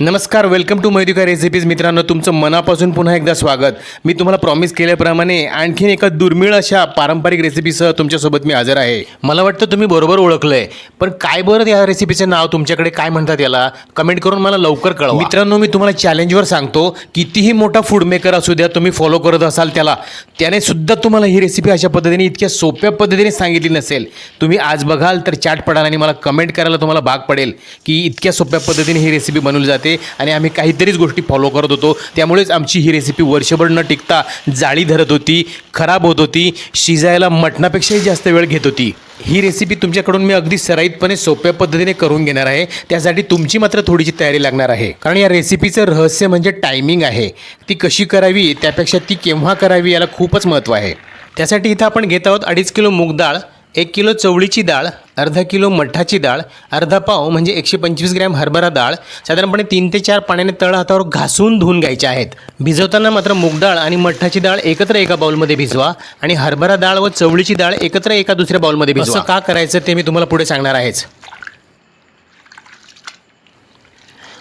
नमस्कार welcome to मैदिका recipes मित्रांनो तुमचं मनापासून पुन्हा एकदा स्वागत. मी तुम्हाला प्रॉमिस केल्याप्रमाणे आणखीन एका दुर्मिळ अशा पारंपरिक रेसिपीसह तुमच्यासोबत मी हजर आहे. मला वाटतं तुम्ही बरोबर ओळखलंय पण काय बरं या रेसिपीचं नाव तुमच्याकडे काय म्हणतात याला? कमेंट करून मला लवकर कळवा. मित्रांनो मी तुम्हाला चॅलेंजवर सांगतो कितीही मोठा फूड मेकर असू द्या तुम्ही फॉलो करत असाल त्याला त्याने सुद्धा तुम्हाला ही रेसिपी अशा पद्धतीने इतक्या सोप्या पद्धतीने सांगितली नसेल. तुम्ही आज बघाल तर चाट पडाल आणि मला कमेंट करायला तुम्हाला भाग पडेल की इतक्या सोप्या पद्धतीने ही रेसिपी बनवली जाते. आणि आम्ही काहीतरीच गोष्टी फॉलो करत होतो. त्यामुळेच आमची ही रेसिपी वर्षभर न टिकता जाळी धरत होती खराब होत होती शिजायला मटणापेक्षाही जास्त वेळ घेत होती. ही रेसिपी तुमच्याकडून मी अगदी सराईतपणे सोप्या पद्धतीने करून घेणार आहे. त्यासाठी तुमची मात्र थोडीशी तयारी लागणार आहे. कारण या रेसिपीचं रहस्य म्हणजे टायमिंग आहे. ती कशी करावी त्यापेक्षा ती केव्हा करावी याला खूपच महत्त्व आहे. त्यासाठी इथं आपण घेत आहोत अडीच किलो मूग डाळ एक किलो चवळीची डाळ अर्धा किलो मठाची डाळ अर्धा पाव म्हणजे एकशे पंचवीस ग्रॅम हरभरा डाळ साधारणपणे तीन ते चार पाण्याने तळ हातावर घासून धुवून घ्यायचे आहेत. भिजवताना मात्र मूग डाळ आणि मठाची डाळ एकत्र एका बाउलमध्ये भिजवा आणि हरभरा डाळ व चवळीची डाळ एकत्र एका दुसऱ्या बाउलमध्ये भिजवा. का करायचं ते मी तुम्हाला पुढे सांगणार आहेच.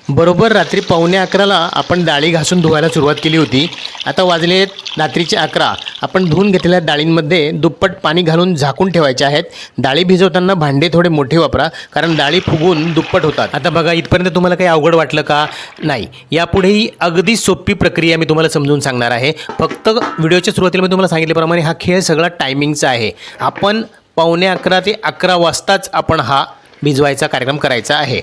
बरोबर रात्री पावणे अकराला आपण डाळी घासून धुवायला सुरुवात केली होती. आता वाजले रात्रीचे अकरा. आपण धुवून घेतलेल्या डाळींमध्ये दुप्पट पाणी घालून झाकून ठेवायचे आहेत. डाळी भिजवताना भांडे थोडे मोठे वापरा कारण डाळी फुगून दुप्पट होतात. आता बघा इथपर्यंत तुम्हाला काही अवघड वाटलं का? नाही. यापुढेही अगदी सोपी प्रक्रिया मी तुम्हाला समजून सांगणार आहे. फक्त व्हिडिओच्या सुरुवातीला मी तुम्हाला सांगितल्याप्रमाणे हा खेळ सगळा टायमिंगचा आहे. आपण पावणे अकरा ते अकरा वाजताच आपण हा भिजवायचा कार्यक्रम करायचा आहे.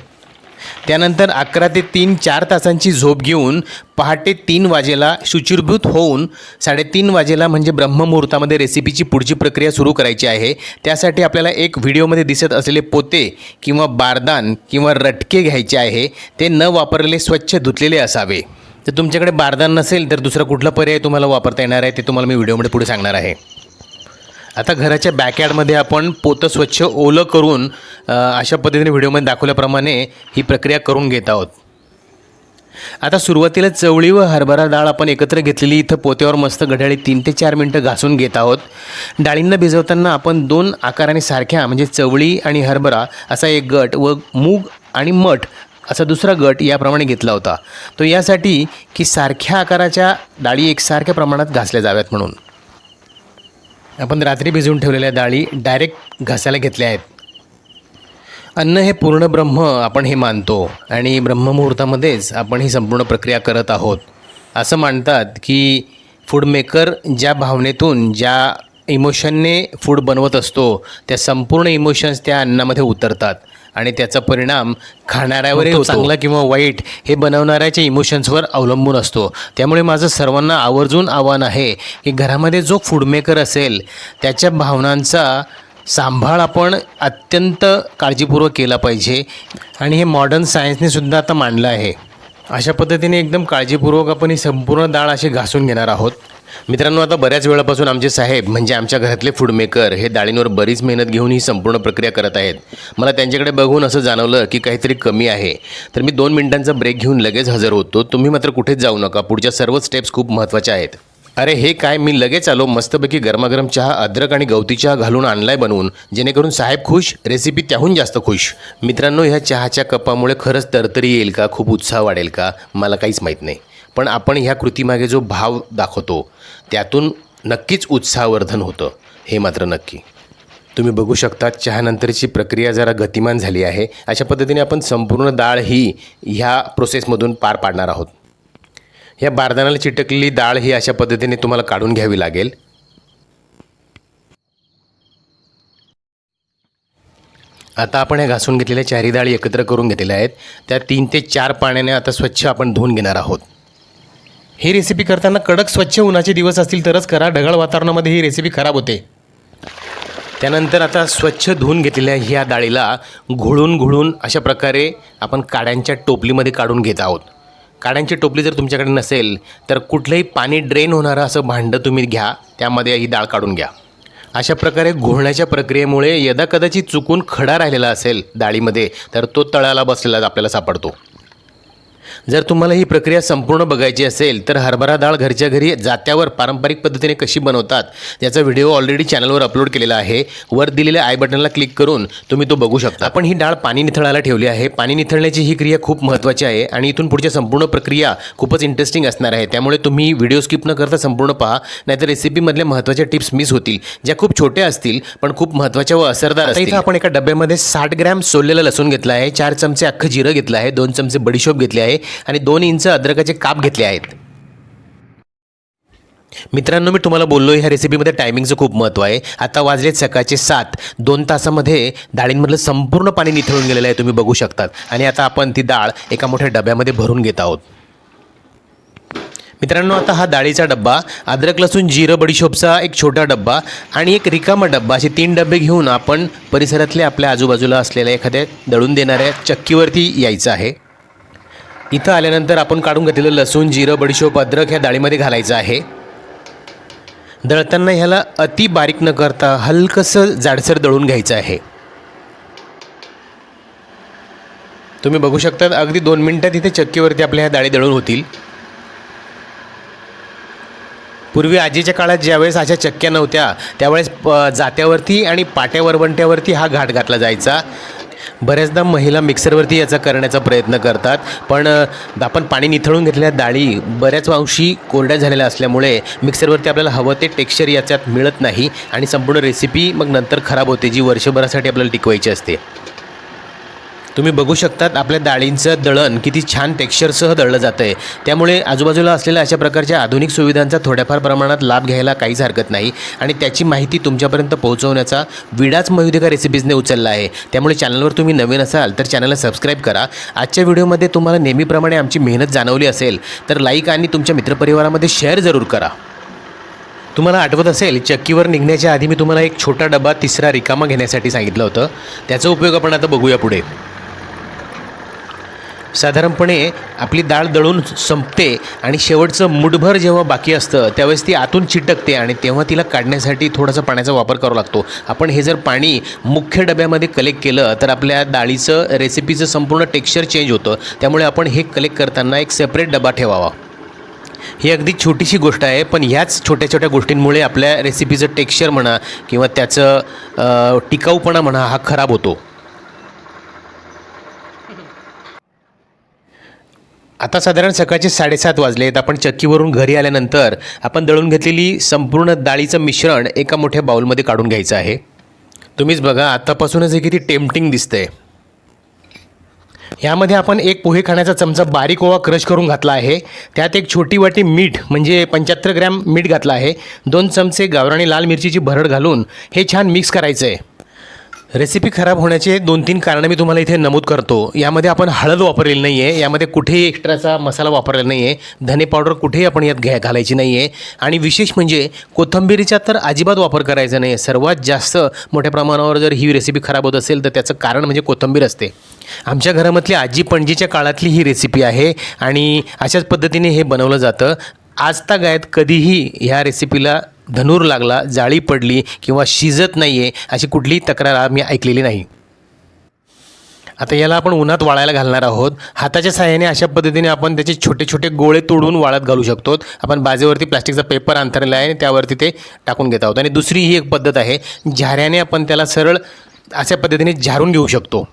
त्यानंतर अकरा ते तीन चार तासांची झोप घेऊन पहाटे तीन वाजेला शुचिरभूत होऊन साडेतीन वाजेला म्हणजे ब्रह्ममुहूर्तामध्ये रेसिपीची पुढची प्रक्रिया सुरू करायची आहे. त्यासाठी आपल्याला एक व्हिडिओमध्ये दिसत असलेले पोते किंवा बारदान किंवा रटके घ्यायचे आहे. ते न वापरलेले स्वच्छ धुतलेले असावे. तर तुमच्याकडे बारदान नसेल तर दुसरा कुठला पर्याय तुम्हाला वापरता येणार आहे ते तुम्हाला मी व्हिडिओमध्ये पुढे सांगणार आहे. आता घराच्या बॅकयार्डमध्ये आपण पोतं स्वच्छ ओलं करून अशा पद्धतीने व्हिडिओमध्ये दाखवल्याप्रमाणे ही प्रक्रिया करून घेत आहोत. आता सुरुवातीला चवळी व हरभरा डाळ आपण एकत्र घेतलेली इथं पोत्यावर मस्त घड्याळी तीन ते चार मिनटं घासून घेत आहोत. डाळींना भिजवताना आपण दोन आकाराने सारख्या म्हणजे चवळी आणि हरभरा असा एक गट व मूग आणि मठ असा दुसरा गट याप्रमाणे घेतला होता. तो यासाठी की सारख्या आकाराच्या डाळी एकसारख्या प्रमाणात घासल्या जाव्यात म्हणून. आपण रात्री भिजवून ठेवलेल्या डाळी डायरेक्ट घासायला घेतल्या आहेत. अन्न हे पूर्ण ब्रह्म आपण हे मानतो आणि ब्रह्ममुहूर्तामध्येच आपण ही संपूर्ण प्रक्रिया करत आहोत. असं मानतात की फूड मेकर ज्या भावनेतून ज्या इमोशनने फूड बनवत असतो त्या संपूर्ण इमोशन्स त्या अन्नामध्ये उतरतात. आणि त्याचा परिणाम खाणाऱ्यावरही चांगला किंवा वाईट हे बनवणाऱ्याच्या इमोशन्सवर अवलंबून असतो. त्यामुळे माझं सर्वांना आवर्जून आव्हान आहे की घरामध्ये जो फूड मेकर असेल त्याच्या भावनांचा सांभाळ आपण अत्यंत काळजीपूर्वक केला पाहिजे. आणि हे मॉडर्न सायन्सने सुद्धा आता मांडलं आहे. अशा पद्धतीने एकदम काळजीपूर्वक आपण ही संपूर्ण डाळ अशी घासून घेणार आहोत. मित्रांनो आता बऱ्याच वेळापासून आमचे साहेब म्हणजे आमच्या घरातले फूडमेकर हे डाळींवर बरीच मेहनत घेऊन ही संपूर्ण प्रक्रिया करत आहेत. मला त्यांच्याकडे बघून असं जाणवलं की काहीतरी कमी आहे. तर मी दोन मिनिटांचा ब्रेक घेऊन लगेच हजर होतो. तुम्ही मात्र कुठेच जाऊ नका. पुढच्या सर्व स्टेप्स खूप महत्त्वाच्या आहेत. अरे हे काय? मी लगेच आलो. मस्तपैकी गरमागरम चहा अद्रक आणि गवती चहा घालून आणलाय बनवून. जेणेकरून साहेब खुश रेसिपी त्याहून जास्त खुश. मित्रांनो ह्या चहाच्या कपामुळे खरंच तरतरी येईल का? खूप उत्साह वाढेल का? मला काहीच माहीत नाही. पण आपण ह्या कृतीमागे जो भाव दाखवतो त्यातून नक्कीच उत्साहवर्धन होतं हे मात्र नक्की. तुम्ही बघू शकता चहानंतरची प्रक्रिया जरा गतिमान झाली आहे. अशा पद्धतीने आपण संपूर्ण डाळ ही ह्या प्रोसेसमधून पार पाडणार आहोत. ह्या बारदानाला चिटकलेली डाळ ही अशा पद्धतीने तुम्हाला काढून घ्यावी लागेल. आता आपण हे घासून घेतलेल्या चारी डाळी एकत्र करून घेतलेल्या आहेत. त्या तीन ते चार पाण्याने आता स्वच्छ आपण धुवून घेणार आहोत. ही रेसिपी करताना कडक स्वच्छ उन्हाचे दिवस असतील तरच करा. ढगाळ वातावरणामध्ये ही रेसिपी खराब होते. त्यानंतर आता स्वच्छ धुवून घेतलेल्या ह्या डाळीला घोळून घोळून अशा प्रकारे आपण काड्यांच्या टोपलीमध्ये काढून घेत आहोत. काड्यांची टोपली जर तुमच्याकडे नसेल तर कुठलंही पाणी ड्रेन होणारं असं भांडं तुम्ही घ्या. त्यामध्ये ही डाळ काढून घ्या. अशा प्रकारे घोळण्याच्या प्रक्रियेमुळे यदा कदाचित चुकून खडा राहिलेला असेल डाळीमध्ये तर तो तळाला बसलेला आपल्याला सापडतो. जर तुम्हाला ही प्रक्रिया संपूर्ण बघायची असेल तर हरभरा डाळ घरच्या घरी जात्यावर पारंपरिक पद्धतीने कशी बनवतात याचा व्हिडिओ ऑलरेडी चॅनलवर अपलोड केलेला आहे. वर दिलेल्या आय बटनला क्लिक करून तुम्ही तो बघू शकता. आपण ही डाळ पाणी निथळायला ठेवली आहे. पाणी निथळण्याची ही क्रिया खूप महत्त्वाची आहे आणि इथून पुढच्या संपूर्ण प्रक्रिया खूपच इंटरेस्टिंग असणार आहे. त्यामुळे तुम्ही व्हिडिओ स्किप न करता संपूर्ण पहा. नाहीतर रेसिपीमधल्या महत्त्वाच्या टिप्स मिस होतील. ज्या खूप छोट्या असतील पण खूप महत्त्वाच्या व असरदार असतील इथं आपण एका डब्यामध्ये साठ ग्रॅम सोललेलं लसूण घेतलं आहे. चार चमचे अख्खं जिरं घेतलं आहे. दोन चमचे बडीशोप घेतले आहे. आणि दोन इंच अद्रकाचे काप घेतले आहेत. मित्रांनो मी तुम्हाला बोललो ह्या रेसिपीमध्ये टायमिंगचं खूप महत्त्व आहे. आता वाजलेत सकाळचे सात. दोन तासामध्ये डाळींमधलं संपूर्ण पाणी निथळून गेलेलं आहे तुम्ही बघू शकतात. आणि आता आपण ती डाळ एका मोठ्या डब्यामध्ये भरून घेत आहोत. मित्रांनो आता हा डाळीचा डब्बा अद्रक लसूण जिरं बडीशोपचा एक छोटा डब्बा आणि एक रिकामा डब्बा असे तीन डबे घेऊन आपण परिसरातले आपल्या आजूबाजूला असलेल्या एखाद्या दळून देणाऱ्या चक्कीवरती यायचं आहे. इथं आल्यानंतर आपण काढून घेतलेलं लसूण जिरं बडीशोप अद्रक ह्या डाळीमध्ये घालायचं आहे. दळताना ह्याला अति बारीक न करता हलकंसं जाडसर दळून घ्यायचं आहे. तुम्ही बघू शकता अगदी दोन मिनटात इथे चक्कीवरती आपल्या ह्या डाळी दळून होतील. पूर्वी आजीच्या काळात ज्यावेळेस अशा चक्क्या नव्हत्या त्यावेळेस प- जात्यावरती आणि पाट्या वरवंट्यावरती हा घाट घातला जायचा. बऱ्याचदा महिला मिक्सरवरती याचा करण्याचा प्रयत्न करतात पण आपण पाणी निथळून घेतलेल्या डाळी बऱ्याच अंशी कोरड्या झालेल्या असल्यामुळे मिक्सरवरती आपल्याला हवं ते टेक्स्चर याच्यात मिळत नाही आणि संपूर्ण रेसिपी मग नंतर खराब होते जी वर्षभरासाठी आपल्याला टिकवायची असते. तुम्ही बघू शकतात आपल्या डाळींचं दळण किती छान टेक्स्चरसह दळलं जातं आहे त्यामुळे आजूबाजूला असलेल्या अशा प्रकारच्या आधुनिक सुविधांचा थोड्याफार प्रमाणात लाभ घ्यायला काहीच हरकत नाही. आणि त्याची माहिती तुमच्यापर्यंत पोहोचवण्याचा विडाच मयुदिका रेसिपीजने उचलला आहे. त्यामुळे चॅनलवर तुम्ही नवीन असाल तर चॅनलला सबस्क्राईब करा. आजच्या व्हिडिओमध्ये तुम्हाला नेहमीप्रमाणे आमची मेहनत जाणवली असेल तर लाईक आणि तुमच्या मित्रपरिवारामध्ये शेअर जरूर करा. तुम्हाला आठवत असेल चक्कीवर निघण्याच्या आधी मी तुम्हाला एक छोटा डबा तिसरा रिकामा घेण्यासाठी सांगितलं होतं. त्याचा उपयोग आपण आता बघूया पुढे. साधारणपणे आपली डाळ दळून संपते आणि शेवटचं मुठभर जेव्हा बाकी असतं त्यावेळेस ती आतून चिटकते आणि तेव्हा तिला काढण्यासाठी थोडासा पाण्याचा वापर करावा लागतो. आपण हे जर पाणी मुख्य डब्यामध्ये कलेक्ट केलं तर आपल्या डाळीचं रेसिपीचं संपूर्ण टेक्स्चर चेंज होतं. त्यामुळे आपण हे कलेक्ट करताना एक सेपरेट डबा ठेवावा. ही अगदी छोटीशी गोष्ट आहे पण ह्याच छोट्या छोट्या गोष्टींमुळे आपल्या रेसिपीचं टेक्स्चर म्हणा किंवा त्याचं टिकाऊपणा म्हणा हा खराब होतो. आता साधारण सकाळचे साडेसात वाजले आहेत. आपण चक्कीवरून घरी आल्यानंतर आपण दळून घेतलेली संपूर्ण डाळीचं मिश्रण एका मोठ्या बाऊलमध्ये काढून घ्यायचं आहे. तुम्हीच बघा आत्तापासूनच हे किती टेम्पटिंग दिसतंय. ह्यामध्ये आपण एक पोहे खाण्याचा चमचा बारीक ओवा क्रश करून घातला आहे. त्यात एक छोटी वाटी मीठ म्हणजे पंच्याहत्तर ग्रॅम मीठ घातलं आहे. दोन चमचे गावराणी लाल मिरचीची भरड घालून हे छान मिक्स करायचं आहे रेसिपी खराब होण्याचे दोन तीन कारणं मी तुम्हाला इथे नमूद करतो. यामध्ये आपण हळद वापरलेली नाही आहे यामध्ये कुठेही एक्स्ट्राचा मसाला वापरलेला नाही आहे धने पावडर कुठेही आपण यात घ्या घालायची नाही आहे आणि विशेष म्हणजे कोथंबीरीचा तर अजिबात वापर करायचा नाही आहे सर्वात जास्त मोठ्या प्रमाणावर जर ही रेसिपी खराब होत असेल तर त्याचं कारण म्हणजे कोथंबीर असते. आमच्या घरामधली आजी पणजीच्या काळातली ही रेसिपी आहे आणि अशाच पद्धतीने हे बनवलं जातं. आजता गायत कधीही ह्या रेसिपीला धनूर लागला जाळी पडली किंवा शिजत नाही आहे अशी कुठलीही तक्रार आम्ही ऐकलेली नाही. आता याला आपण उन्हात वाळायला घालणार आहोत. हाताच्या सहाय्याने अशा पद्धतीने आपण त्याचे छोटे छोटे गोळे तोडून वाळत घालू शकतो. आपण बाजेवरती प्लास्टिकचा पेपर अंथरलेला आहे आणि त्यावरती ते टाकून घेत आहोत. आणि दुसरी ही एक पद्धत आहे. झाऱ्याने आपण त्याला सरळ अशा पद्धतीने झारून घेऊ शकतो.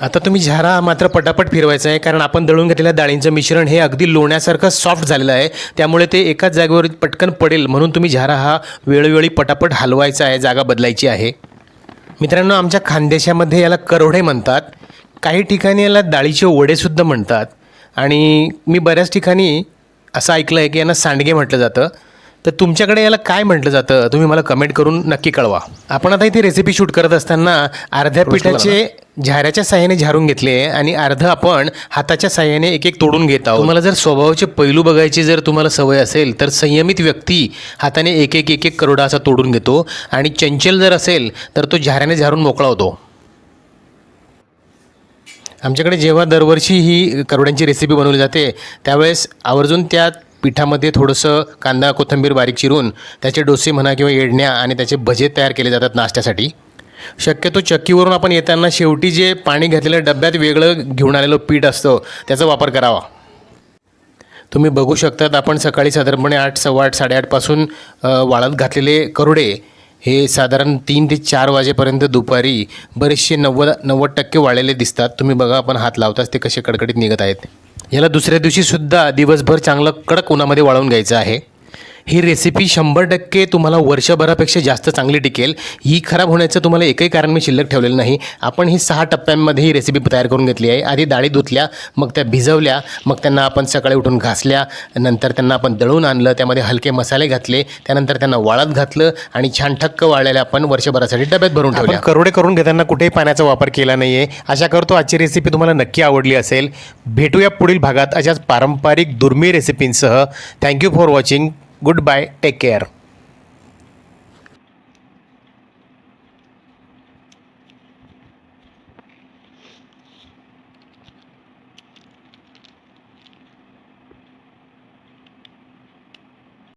आता तुम्ही झारा मात्र पटापट फिरवायचा आहे कारण आपण दळून घेतलेल्या डाळींचं मिश्रण हे अगदी लोण्यासारखं सॉफ्ट झालेलं आहे. त्यामुळे ते एकाच जागेवर पटकन पडेल म्हणून तुम्ही झारा हा वेळोवेळी पटापट हलवायचा आहे जागा बदलायची आहे. मित्रांनो आमच्या खानदेशामध्ये याला करोडे म्हणतात. काही ठिकाणी याला डाळीचे वडेसुद्धा म्हणतात. आणि मी बऱ्याच ठिकाणी असं ऐकलं आहे की यांना सांडगे म्हटलं जातं. तर तुमच्याकडे याला काय म्हटलं जातं? तुम्ही मला कमेंट करून नक्की कळवा. आपण आता इथे रेसिपी शूट करत असताना अर्ध्या पिठाचे झाऱ्याच्या साह्याने झारून घेतले आणि अर्ध आपण हाताच्या साह्याने एक एक तोडून घेत आहोत. तुम्हाला जर स्वभावाचे पैलू बघायची जर तुम्हाला सवय असेल तर संयमित व्यक्ती हाताने एक एक एक एक करोडा असा तोडून घेतो आणि चंचल जर असेल तर तो झाऱ्याने झारून मोकळा होतो. आमच्याकडे जेव्हा दरवर्षी ही करोड्यांची रेसिपी बनवली जाते त्यावेळेस आवर्जून त्या पिठामध्ये थोडंसं कांदा कोथिंबीर बारीक चिरून त्याचे डोसे म्हणा किंवा येडण्या आणि त्याचे भजे तयार केले जातात नाश्त्यासाठी. शक्यतो चक्कीवरून आपण येताना शेवटी जे पाणी घातलेलं डब्यात वेगळं घेऊन आलेलं पीठ असतं त्याचा वापर करावा. तुम्ही बघू शकतात आपण सकाळी साधारणपणे आठ सव्वा आठ साडेआठपासून वाळत घातलेले करोडे हे साधारण तीन ते चार वाजेपर्यंत दुपारी बरेचसे नव्वद नव्वद टक्के वाळलेले दिसतात. तुम्ही बघा आपण हात लावताच ते कसे कडकडीत निघत आहेत. ह्याला दुसऱ्या दिवशीसुद्धा दिवसभर चांगलं कडक उन्हामध्ये वाळवून घ्यायचं आहे. ही रेसिपी शंभर टक्के तुम्हाला वर्षभरापेक्षा जास्त चांगली टिकेल. ही खराब होण्याचं तुम्हाला एकही कारण मी शिल्लक ठेवलेलं नाही. आपण ही सहा टप्प्यांमध्ये ही रेसिपी तयार करून घेतली आहे. आधी डाळी धुतल्या मग त्या भिजवल्या मग त्यांना आपण सकाळी उठून घासल्या नंतर त्यांना आपण दळून आणलं त्यामध्ये हलके मसाले घातले त्यानंतर त्यांना वाळत घातलं आणि छान ठक्क वाळलेल्या आपण वर्षभरासाठी डब्यात भरून ठेवल्या. करोडे करून घेताना कुठेही पाण्याचा वापर केला नाही आहे आशा करतो आजची रेसिपी तुम्हाला नक्की आवडली असेल. भेटूया पुढील भागात अशाच पारंपरिक दुर्मिळ रेसिपींसह thank you for watching goodbye. Take care.